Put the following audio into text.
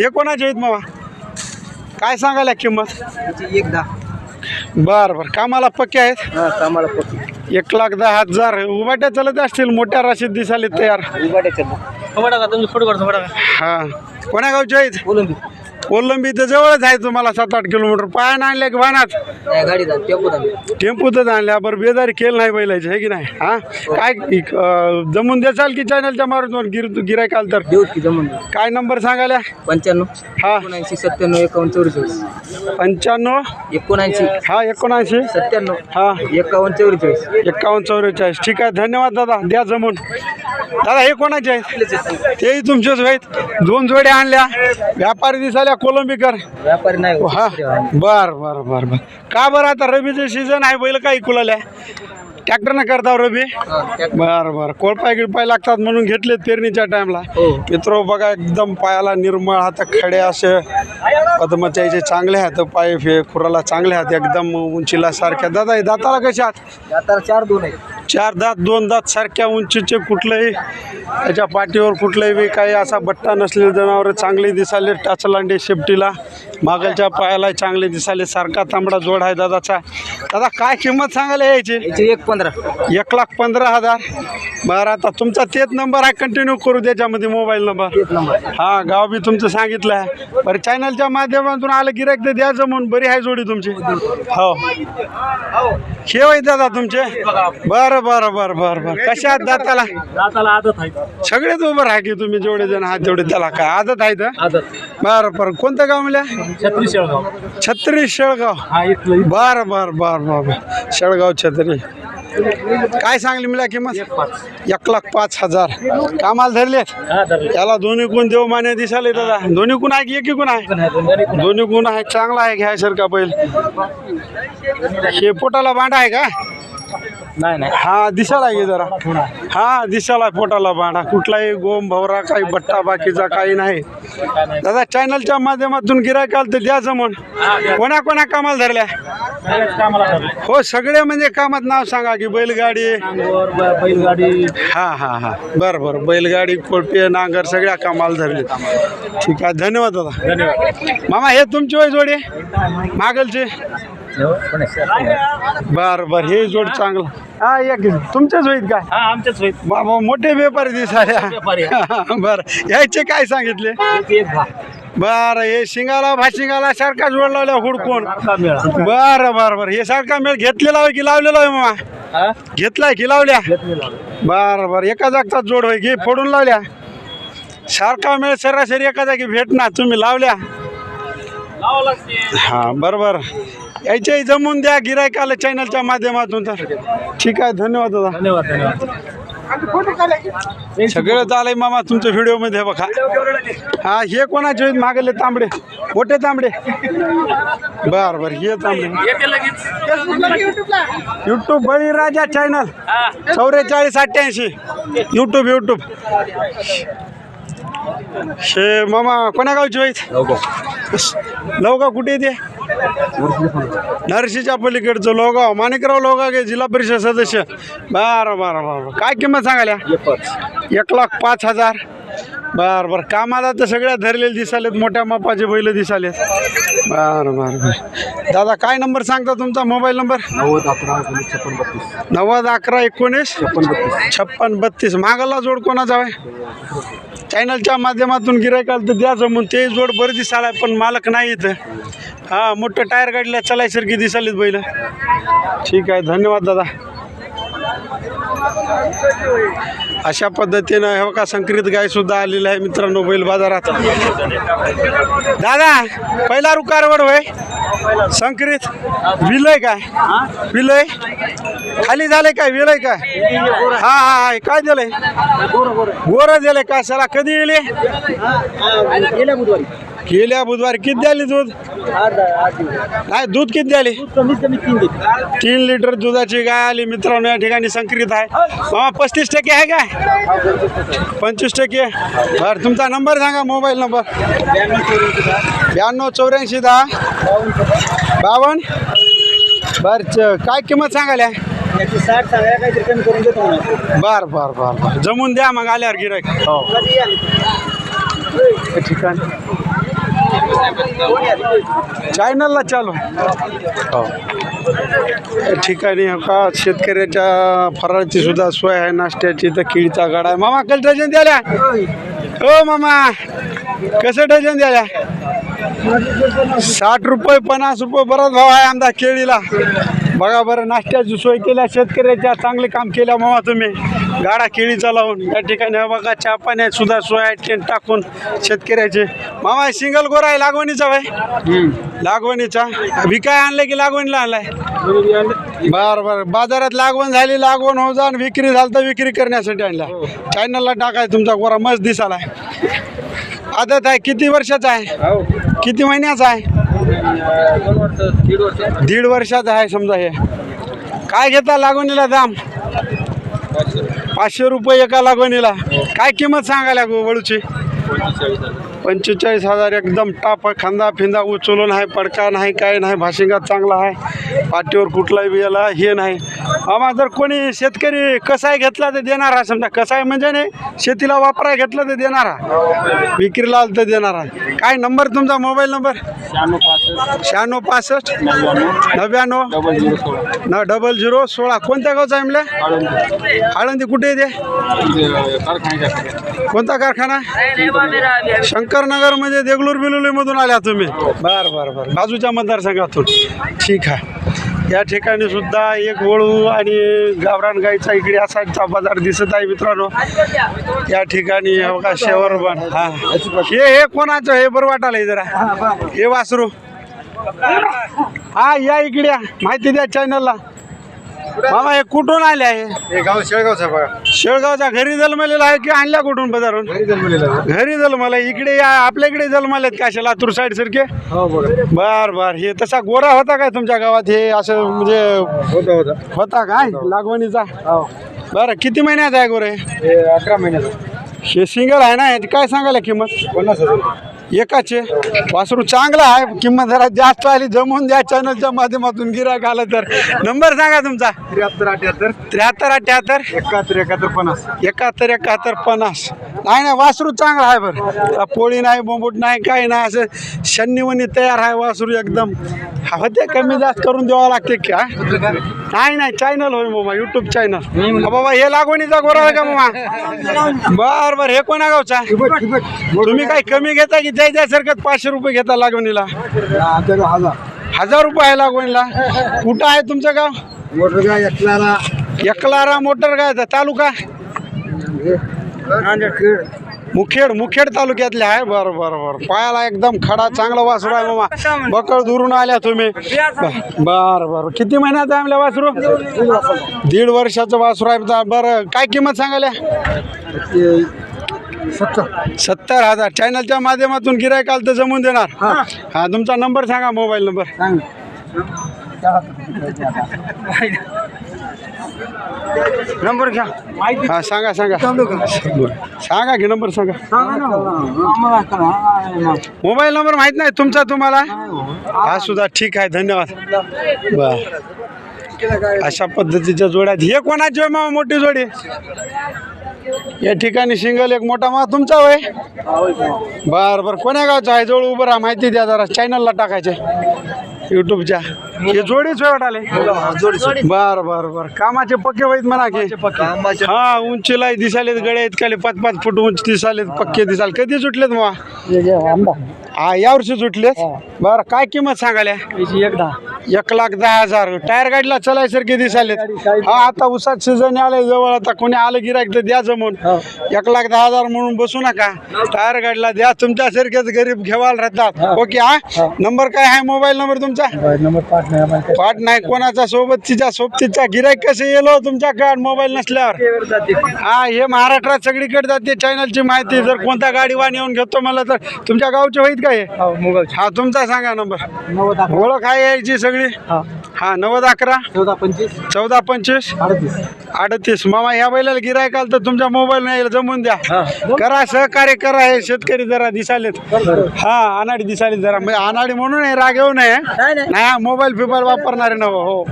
हे कोणाचे आहेत मामा? काय सांगायला किंमत? एक दहा. बर बर. कामाला पक्के आहेत? हा कामाला पक्की. एक लाख दहा हजार. उभाट्या चालत असतील मोठ्या राशीत दिसाले तयार. उभाटा का? तुम्ही फोटो काढतो का? हा. कोण्या गावचे आहेत? बोलून कोलंबी तर जवळच आहे तुम्हाला सात आठ किलोमीटर. पायानं आणल्या की वाहनात? टेम्पूतच आणल्या. बरं बेदारी केलं नाही बैलायचे आहे की नाही? हा? काय अं, जमून द्याल की चॅनलच्या मारून गिर गिरायकाल तर? देऊ की जमून. काय नंबर सांगायला? पंच्याण्णव हा. एकोणऐंशी सत्त्याण्णव एकावन्न चौवेचाळीस. पंच्याण्णव? एकोणऐंशी. हा एकोणऐंशी. सत्त्याण्णव. हा. एकावन्न चौवेचाळीस. एकावन्न चौवेचाळीस. ठीक आहे. धन्यवाद दादा. द्या जमून. दादा हे कोणाचे आहेत? तेही तुमचेच आहेत. दोन जोड्या आणल्या. व्यापारी दिसाल्या कोलंबीकर? व्यापारी नाही हो. हा? बर बर बर बर. का बरं आता रबीचं सीझन आहे बैल काही कुलाल्या ट्रॅक्टरनं करता रबी हा, त्या- बर बर. कोळपाय गिळपाय लागतात म्हणून घेतलेत पेरणीच्या टाइमला हो. मित्र बघा एकदम पायाला निर्मळ हात खडे असे. पद्मचाईचे चांगले हात पाय फे खुराला चांगले हात एकदम उंचीला सारख्या. दादा दाताला कशा आता चार दोन आहेत. चार दात दोन दात सारख्या उंचीचे कुठलंही त्याच्या पाठीवर कुठलंही बी काही असा बट्टा नसलेले जनावर चांगले दिसाले टाचलांडे शेपटीला. मागलच्या पायाला चांगले दिसाले सारखा तांबडा जोड आहे दादाचा. दादा काय किंमत सांगायला यायची? याची एक पंधरा. एक लाख पंधरा हजार. बरं आता तुमचा तेच नंबर आहे कंटिन्यू करू त्याच्यामध्ये मोबाईल नंबर हा गाव बी तुमचं सांगितलं आहे बरं चॅनलच्या माध्यमातून आलं गिरायक तर द्यायचं म्हणून बरी आहे जोडी तुमची. हो. होय दादा तुमचे. बरं बरं बरं बरं बरं. कशा आहात दाताला? दाताला आदत आहे. सगळेच उभं राहा की तुम्ही जेवढे जण आहात तेवढे. त्याला काय आदत आहे तर? बरं बरं. कोणतं गाव म्हणल्या छत्रीस शेळगाव. छत्री शेळगाव. हा इथलं बरं बरं बरं बरं बरं. शेळगाव छत्री. काय सांगली मला किंमत? एक लाख पाच हजार. कामाला धरले हा धरले त्याला दोन्ही गुण देव माने दिसाले दादा. दोन्ही गुण आहे की एकही गुण आहे दोन्ही गुण आहे चांगला आहे घ्यायसारखा बैल. हे पोटाला बांडा आहे का? नाही नाही. हा दिसाला आहे जरा. हा दिसाला पोटाला बांडा कुठलाही गोम भवरा काही बट्टा बाकीचा काही नाही. दादा चॅनलच्या माध्यमातून गिरायक आलं तर द्या जमून. कोणा कोणा कामाला धरल्या? हो सगळे म्हणजे कामात नाव सांगा की बैलगाडी. बैलगाडी. हा हा हा. बरं बरं. बैलगाडी कोळपे नांगर सगळ्या कामाला धरले. ठीक आहे. धन्यवाद दादा. धन्यवाद. मामा हे तुमची वय जोडी? मागलचे? बर बर हे जोड चांगलं. हा एक तुमच्याच होईत काय? हा आमच्याच होईल बाबा मोठे व्यापारी. दिसाल्या बर यायचे काय सांगितले? बर हे शिंगाला भाशिंगाला सारखा जोड लावल्या हुडकून. मेळा. बर बर बर हे सारखा मेळ घेतलेला आहे की लावलेला आहे मामा? घेतलाय की लावल्या? बर बर एका जागचा जोड होय घे फोडून लावल्या? सारखा मेळ सरासरी एका जागी भेटणार तुम्ही लावल्या? हा बरोबर यायच्याही जमून द्या गिरायकाला चॅनलच्या माध्यमातून तर. ठीक आहे धन्यवाद दादा. धन्यवाद धन्यवाद. सगळं चालय मामा तुमच्या व्हिडिओमध्ये बघा. हा हे कोणाचे आहेत? मागले तांबडे. मोठे तांबडे. बर बर हे तांबडे. युट्यूब बळीराजा चॅनल चौवेचाळीस अठ्ठ्याऐंशी. युट्यूब युट्यूब हे मामा कोण्या गावचे आहेत? लवगाव कुठे येते नरशीच्या पलीकडचं लोगाव माणिकराव लोगाव गे जिल्हा परिषद सदस्य. बरं बरं बरं काय किंमत सांगाल्या एक लाख पाच हजार. बरं बरं. कामाला तर सगळ्या धरलेले दिसालेत मोठ्या मापाचे बैल दिसालेत बरं बरं बरं. दादा काय नंबर सांगता तुमचा मोबाईल नंबर? नव्वद अकरा एकोणीस छप्पन बत्तीस. नव्वद अकरा एकोणीस? छप्पन बत्तीस. मागाला जोड कोणाचा आहे? चॅनलच्या माध्यमातून गिरायकाल तर द्यायचं म्हणून ते जोड बरं दिसायला पण मालक नाही इथं. हां मोठं टायर गाडीला चलायसारखी दिसालीत बैल. ठीक आहे धन्यवाद दादा. अशा पद्धतीनं हे का संकरित गाय सुद्धा आलेली आहे मित्रांनो बैल बाजारात. दादा पहिला रुकारवड होय. संकरित विलय काय? विलय? खाली झाले काय? विलय काय? हा हा हा काय दिलंय गोरं दिलंय काय सला कधी येले गेल्या बुधवारी किती द्याली दूध? नाही दूध किती द्याली तीन लिटर दुधाची गाय आली. मित्रांनो या ठिकाणी संकरित आहे. मामा पस्तीस टक्के आहे काय? पंचवीस टक्के. बरं तुमचा नंबर सांगा मोबाईल नंबर. ब्याण्णव चौऱ्याऐंशी दहा. बावन्न. बरं काय किंमत सांगायला? याची साठ सांगा काहीतरी कमी करून देतो म्हणा बर बर बर बर. जमून द्या मग आल्यावर गिरायक आली? ठिकाण. चॅनलला चालू. हो. या ठिकाणी का शेतकऱ्याच्या फराळाची सुद्धा सोय आहे नाश्त्याची तर केळीचा गाडा आहे. मामा कसं डझन द्याल्या हो मामा. कसं डझन द्याल्या साठ रुपये पन्नास रुपये बराच भाव आहे आमदा केळीला. बघा बरं नाश्त्याची सोय केल्या शेतकऱ्याच्या चांगले काम केल्या मामा तुम्ही. गाडा केळीचा लावून या ठिकाणी हे बघा चहा पाण्यात सुद्धा सोय टेंट टाकून शेतकऱ्याचे. मामा सिंगल गोरा आहे लागवणीचा भाई लागवणीचा. विकाय आणलं की लागवणीला आणलाय? बर बर. बाजारात लागवण झाली लागवण हो जा विक्री झाली तर विक्री करण्यासाठी आणला. चॅनलला टाकाय तुमचा गोरा मस्त दिसाला आदत आहे किती वर्षाचा आहे? किती महिन्याचा आहे? दीड वर्षाचा आहे समजा हे. काय घेता लागवणीला दाम? पाचशे रुपये एका लागवणीला. काय किंमत सांगायला लागू वळूची? पंचेचाळीस हजार एकदम टाप खांदा फिंदा उचलून आहे पडका नाही काय नाही भाषिंगा चांगला आहे. पाठीवर कुठलाही बी याला हे नाही. आम्हा जर कोणी शेतकरी कसाय घेतला तर देणारा समजा कसाय म्हणजे नाही शेतीला वापराय घेतलं तर देणारा. विक्रीला आलं तर देणारा. काय नंबर तुमचा? Mobile number? शहाण्णव पासष्ट नव्याण्णव न डबल झिरो सोळा. कोणत्या गावचा आहे आळंदी. कुठे येते कोणता कारखाना? शंकरनगर म्हणजे देगलूर बिलुलीमधून आल्या तुम्ही. बर बर बर. बाजूच्या मतदारसंघातून. ठीक आहे. या ठिकाणी सुद्धा एक वळू आणि गावरान गाईचा इकडे असा बाजार दिसत आहे मित्रांनो. या ठिकाणी हे बघा शेवर बन हा. हे हे कोणाचं? हे बरं वाटायला जरा. हे वासरू. हा या इकडे या. माहिती द्या चॅनलला मामा हे कुठून आले आहे? हे गाव शेळगावचं बघा. शेळगावचा घरी जन्मलेला आहे की आणल्या कुठून बाजारून घरी जन्मलेलं घरी जन्मला इकडे या आपल्या इकडे जन्मलेत का असे लातूर साईड सारखे? हो बघा बर बर. हे तसा गोरा होता काय तुमच्या गावात? हे असं म्हणजे होता होता. होता काय? लागवणीचा? हो. बरं किती महिन्याचा आहे गोरे? हे अकरा महिन्याचं. हे सिंगल आहे ना? याची काय सांगायला किंमत? पन्नास हजार एकाचे. वासरू चांगला आहे किंमत जरा जास्त आली जमवून द्या चॅनलच्या माध्यमातून गिराक आलं तर. नंबर सांगा तुमचा. त्र्याहत्तर अठ्याहत्तर. त्र्याहत्तर अठ्याहत्तर. एकाहत्तर एकाहत्तर पन्नास. एकाहत्तर एकाहत्तर पन्नास. नाही नाही वासरू चांगला आहे बरं. पोळी नाही बोंबूट नाही काही नाही असं शनिवनी तयार आहे वासरू एकदम. हा, होते कमी जास्त करून द्यावं लागते का नाही नाही चॅनल होय मामा युट्यूब चॅनल बाबा हे लागवणीचा गोरा आहे का मामा बर बर हे कोणा गावचा? तुम्ही काही कमी घेता की द्यायच्या सारखं पाचशे रुपये घेता लागवणीला? हजार रुपये आहे लागवणीला. कुठं आहे तुमचं गाव? मोटर एकलारा एकलारा मोटर गायचा तालुका मुखेड मुखेड तालुक्यातले आहे. बरं बरं बरं. पायाला एकदम खडा चांगला वासरू आहे मामा. बकळ दुरून आल्या तुम्ही. बरं बरं. किती महिन्यात आहे आपल्या वासरू? दीड वर्षाचं वासरू आहे. बरं काय किंमत सांगायला? सत्तर सत्तर हजार. चॅनलच्या माध्यमातून गिरायक आलं तर जमून देणार. हा तुमचा नंबर सांगा मोबाईल नंबर. सांग. नंबर घ्या. हा सांगा सांगा. सांगा की नंबर सांगा. मोबाईल नंबर माहीत नाही तुमचा तुम्हाला? हा. सुद्धा ठीक आहे धन्यवाद. अशा पद्धतीच्या जोड्यात. हे कोणाची आहे मामा मोठी जोडी? या ठिकाणी सिंगल एक मोठा मा तुमचा वय बर बर. कोण्या गावचा आहे? जवळ उभं राहा माहिती द्या जरा. चॅनलला टाकायचे. युट्यूबच्या. हे जोडीच होय वाटाले. बर बर बर. कामाचे पक्के वैत म्हणा की. हा उंचीला दिसालेत गळे आहेत खाली पाच पाच फूट उंच दिसालेत पक्के दिसाल. कधी सुटलेत मग? हा यावर्षी सुटलेत. बरं काय किंमत सांगाल्या? एकदा एक लाख दहा हजार. टायर गाडीला चलायसारखे दिसालेत हा आता उसात सीझन आले जवळ. आता कोणी आलं गिरायक तर द्या जमून. एक लाख दहा हजार म्हणून बसू नका. टायर गाडीला द्या. तुमच्यासारखेच गरीब घेवाल राहतात. ओके हा? नंबर काय आहे? मोबाईल नंबर तुमचा? पाठ नाही कोणाचा सोबत? तिच्या सोबतीचा. गिरायक कसं येलो तुमच्या कार्ड मोबाईल नसल्यावर. हा हे महाराष्ट्रात सगळीकडे जाते. चॅनलची माहिती जर कोणता गाडी वाहन येऊन घेतो मला तर तुमच्या गावचे होईत का हे? हा तुमचा सांगा नंबर. ओळख आहे यायची सगळी. हा. हा नव्वद अकरा? चौदा पंचवीस. चौदा पंचवीस? अडतीस. अडतीस. मामा ह्या बैलाला गिरायक आलं तर तुमच्या मोबाईल नाही जमून द्या. करा सहकार्य करा. हे शेतकरी जरा दिसालेत हा अनाडी दिसाले जरा. म्हणजे अनाडी म्हणून हे राग येऊ नये. नाही, नाही. नाही मोबाईल फिबाईल वापरणारे नव हो.